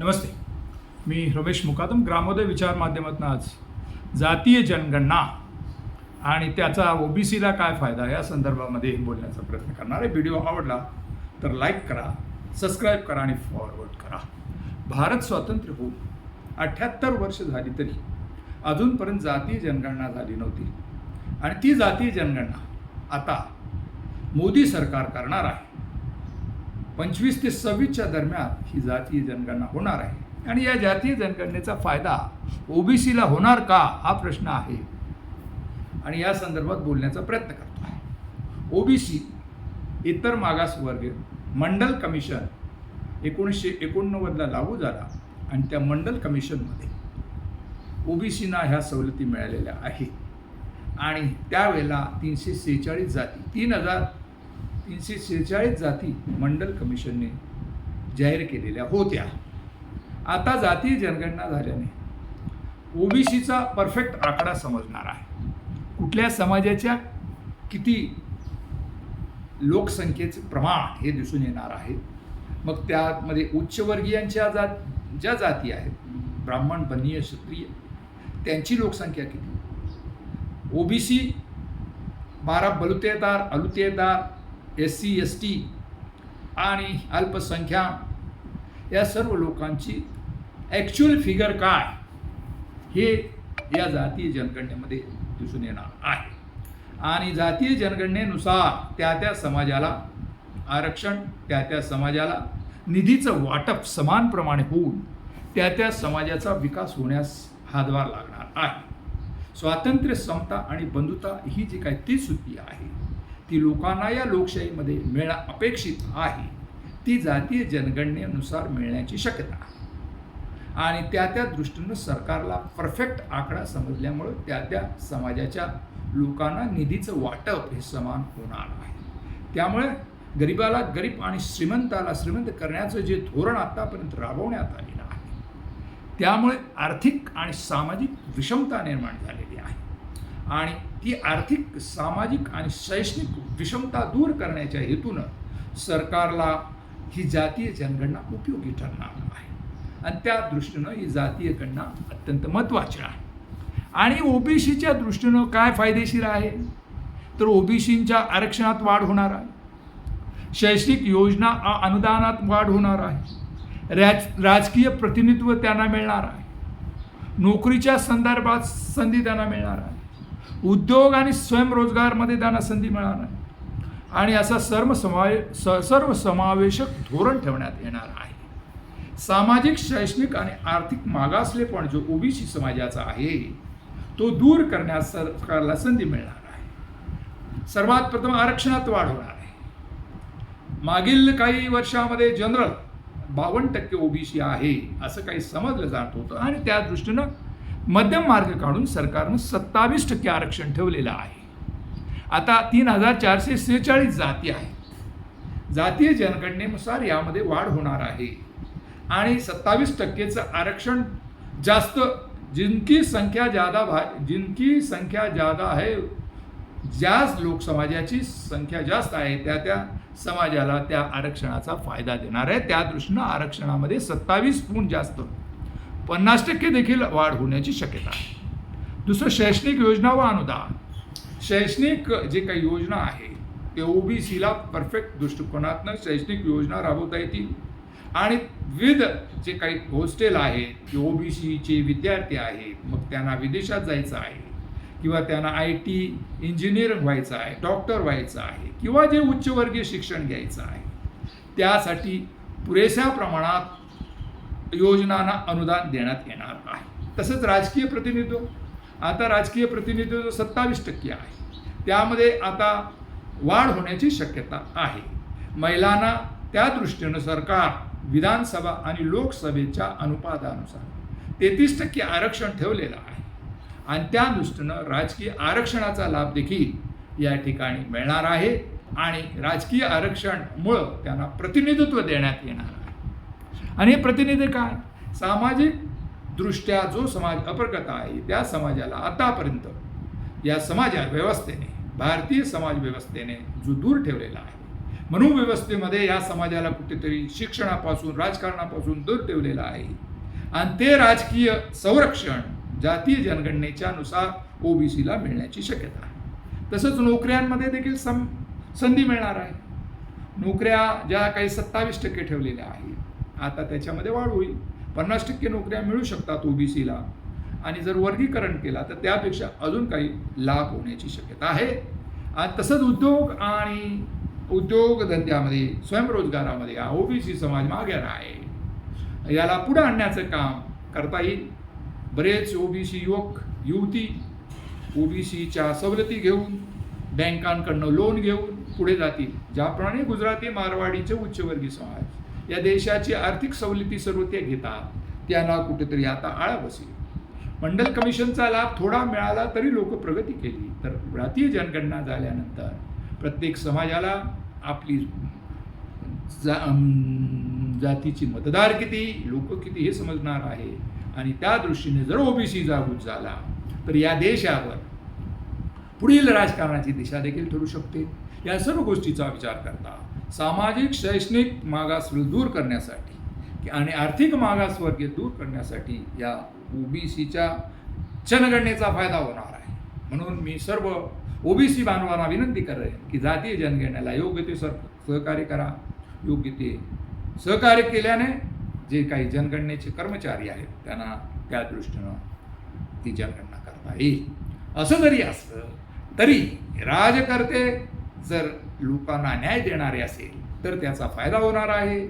नमस्ते. मी रमेश मुकादम ग्रामोदय विचार माध्यमातून आज जातीय जनगणना आणि त्याचा ओबीसीला काय फायदा या संदर्भामध्ये बोलण्याचा प्रयत्न करणार आहे. व्हिडिओ आवडला तर लाईक करा सबस्क्राईब करा आणि फॉरवर्ड करा. भारत स्वातंत्र्य होऊन अठ्ठ्याहत्तर वर्ष झाली तरी अजूनपर्यंत जातीय जनगणना झाली नव्हती. आणि ती जातीय जनगणना आता मोदी सरकार करणार आहे. पंचवीस ते सव्वीसच्या दरम्यान ही जातीय जनगणना होणार आहे. आणि या जातीय जनगणनेचा फायदा ओबीसीला होणार का हा प्रश्न आहे. आणि या संदर्भात बोलण्याचा प्रयत्न करतो आहे. ओबीसी इतर मागासवर्गीय मंडल कमिशन एकोणीसशे एकोणनव्वदला लागू झाला आणि त्या मंडल कमिशनमध्ये ओबीसीना ह्या सवलती मिळालेल्या आहेत. आणि त्यावेळेला तीनशे सेहेचाळीस जाती तीन हजार तीनशे सेहेचाळीस जाती मंडल कमिशनने जाहीर केलेल्या होत्या. आता जाती जनगणना झाल्याने ओबीसीचा परफेक्ट आकडा समजणार आहे. कुठल्या समाजाच्या किती लोकसंख्येचे प्रमाण हे दिसून येणार आहे? मग त्यामध्ये उच्चवर्गीयांच्या जात ज्या जाती आहेत ब्राह्मण बनीय क्षत्रिय त्यांची लोकसंख्या किती? ओबीसी बारा बलुतेदार अलुतेदार एस सी एस टी आणि अल्पसंख्याक या सर्व लोकांची ॲक्च्युअल फिगर काय हे या जातीय जनगणनेमध्ये दिसून येणार आहे. आणि जातीय जनगणनेनुसार त्या त्या समाजाला आरक्षण त्या त्या समाजाला निधीचं वाटप समानप्रमाणे होऊन त्या त्या समाजाचा विकास होण्यास हातभार लागणार आहे. स्वातंत्र्य समता आणि बंधुता ही जी काय ती सुद्धी आहे ती लोकांना या लोकशाहीमध्ये मिळणं अपेक्षित आहे. ती जातीय जनगणनेनुसार मिळण्याची शक्यता आहे. आणि त्या त्या दृष्टीनं सरकारला परफेक्ट आकडा समजल्यामुळं त्या त्या समाजाच्या लोकांना निधीचं वाटप हे समान होणार आहे. त्यामुळे गरिबाला गरीब आणि श्रीमंताला श्रीमंत करण्याचं जे धोरण आतापर्यंत राबवण्यात आलेलं आहे त्यामुळे आर्थिक आणि सामाजिक विषमता निर्माण झालेली आहे. आणि ती आर्थिक सामाजिक आणि शैक्षणिक विषमता दूर करण्याच्या हेतूनं सरकारला ही जातीय जनगणना उपयोगी ठरणार आहे. आणि त्या दृष्टीनं ही जातीय गणना अत्यंत महत्त्वाची आहे. आणि ओबीसीच्या दृष्टीनं काय फायदेशीर आहे? तर ओबीसींच्या आरक्षणात वाढ होणार आहे. शैक्षणिक योजना अनुदानात वाढ होणार आहे. राज राजकीय प्रतिनिधित्व त्यांना मिळणार आहे. नोकरीच्या संदर्भात संधी त्यांना मिळणार आहे. उद्योग आणि स्वयंरोजगारमध्ये त्यांना संधी मिळणार आहे आणि असा सर्व समावे स सर्व समावेशक धोरण ठेवण्यात येणार आहे. सामाजिक शैक्षणिक आणि आर्थिक मागासलेपण जो ओबीसी समाजाचा आहे तो दूर करण्यास सरकारला संधी मिळणार आहे. सर्वात प्रथम आरक्षणात वाढ होणार आहे. मागील काही वर्षामध्ये जनरल बावन्न टक्के ओबीसी आहे असं काही समजलं जात होतं आणि त्या दृष्टीनं मध्यम मार्ग काढून सरकारनं सत्तावीस टक्के आरक्षण ठेवलेलं आहे. आता तीन हजार चारशे सेहेचाळीस जाती आहेत. जातीय जनगणनेनुसार यामध्ये वाढ होणार आहे. आणि सत्तावीस टक्केचं आरक्षण जास्त जिनकी संख्या ज्यादा भा जिनकी संख्या ज्यादा आहे ज्या लोकसमाजाची संख्या जास्त आहे त्या त्या समाजाला त्या आरक्षणाचा फायदा देणार आहे. त्या दृष्टीनं आरक्षणामध्ये सत्तावीस गुण जास्त पन्नास टक्के देखील वाढ होण्याची शक्यता आहे. दुसरं शैक्षणिक योजना व अनुदान. शैक्षणिक जे काही योजना आहे ते ओ बी सीला परफेक्ट दृष्टिकोनातनं शैक्षणिक योजना राबवता येतील. आणि विविध जे काही हॉस्टेल आहेत ओ बी सीचे विद्यार्थी आहेत मग त्यांना विदेशात जायचं आहे किंवा त्यांना आय टी इंजिनियर व्हायचं आहे डॉक्टर व्हायचं आहे किंवा जे उच्चवर्गीय शिक्षण घ्यायचं आहे त्यासाठी पुरेशा प्रमाणात योजनांना अनुदान देण्यात येणार आहे. तसंच राजकीय प्रतिनिधित्व. आता राजकीय प्रतिनिधित्व सत्तावीस टक्के आहे. त्यामध्ये आता वाढ होण्याची शक्यता आहे. महिलांना त्या दृष्टीनं सरकार विधानसभा आणि लोकसभेच्या अनुपातानुसार तेहतीस टक्के आरक्षण ठेवलेलं आहे. आणि त्या दृष्टीनं राजकीय आरक्षणाचा लाभ देखील या ठिकाणी मिळणार आहे आणि राजकीय आरक्षणमुळं त्यांना प्रतिनिधित्व देण्यात येणार आहे. आणि हे प्रतिनिधी काय? सामाजिक दृष्ट्या जो समाज अप्रगत आहे त्या समाजाला आतापर्यंत या समाजा व्यवस्थेने भारतीय समाज व्यवस्थेने जो दूर ठेवलेला आहे म्हणून व्यवस्थेमध्ये या समाजाला कुठेतरी शिक्षणापासून राजकारणापासून दूर ठेवलेला आहे. आणि ते राजकीय संरक्षण जातीय जनगणनेच्या नुसार ओबीसीला मिळण्याची शक्यता आहे. तसंच नोकऱ्यांमध्ये देखील सम संधी मिळणार आहे. नोकऱ्या ज्या काही सत्तावीस टक्के ठेवलेल्या आहेत आता त्याच्यामध्ये वाढ होईल. पन्नास टक्के नोकऱ्या मिळू शकतात ओबीसीला. आणि जर वर्गीकरण केला तर त्यापेक्षा अजून काही लाभ होण्याची शक्यता आहे. आणि तसंच उद्योग आणि उद्योगधंद्यामध्ये स्वयंरोजगारामध्ये हा ओबीसी समाज मागे आहे याला पुढे आणण्याचं काम करता येईल. बरेच ओबीसी युवक युवती ओबीसीच्या सवलती घेऊन बँकांकडनं लोन घेऊन पुढे जातील. ज्याप्रमाणे गुजराती मारवाडीचे उच्चवर्गीय समाज या देशाची आर्थिक सवलती सर्व ते घेतात. त्यांना कुठेतरी आता आळा बसेल. मंडल कमिशनचा लाभ थोडा मिळाला तरी लोक प्रगती केली. तर भारतीय जनगणना झाल्यानंतर प्रत्येक समाजाला आपली जा जातीची मतदार किती लोक किती हे समजणार आहे. आणि त्या दृष्टीने जर ओबीसी जागृत झाला तर या देशावर पुढील राजकारणाची दिशा देखील ठरू शकते. या सर्व गोष्टीचा विचार करता. सामाजिक शैक्षणिक मागास दूर करण्यासाठी आणि आर्थिक मागासवर्गीय दूर करण्यासाठी या ओबीसीच्या जनगणनेचा फायदा होणार आहे. म्हणून मी सर्व ओबीसी बांधवांना विनंती करेन की जातीय जनगणनेला योग्य ते सर सहकार्य करा. योग्य ते सहकार्य केल्याने जे काही जनगणनेचे कर्मचारी आहेत त्यांना त्या दृष्टीनं ती जनगणना करता येईल. असं जरी असलं तरी राजकर्ते जर लोकांना न्याय देणारे असेल तर त्याचा फायदा होणार आहे.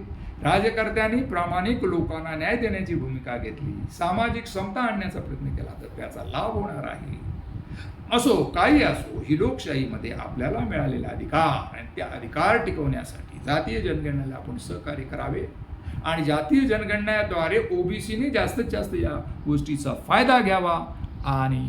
राजकर्त्यांनी प्रामाणिक लोकांना न्याय देण्याची भूमिका घेतली. सामाजिक समता आणण्याचा प्रयत्न केला तर त्याचा लाभ होणार आहे. असो काही असो ही लोकशाहीमध्ये आपल्याला मिळालेला अधिकार आणि त्या अधिकार टिकवण्यासाठी जातीय जनगणनेला आपण सहकार्य करावे आणि जातीय जनगणनेद्वारे ओबीसीने जास्तीत जास्त या गोष्टीचा फायदा घ्यावा आणि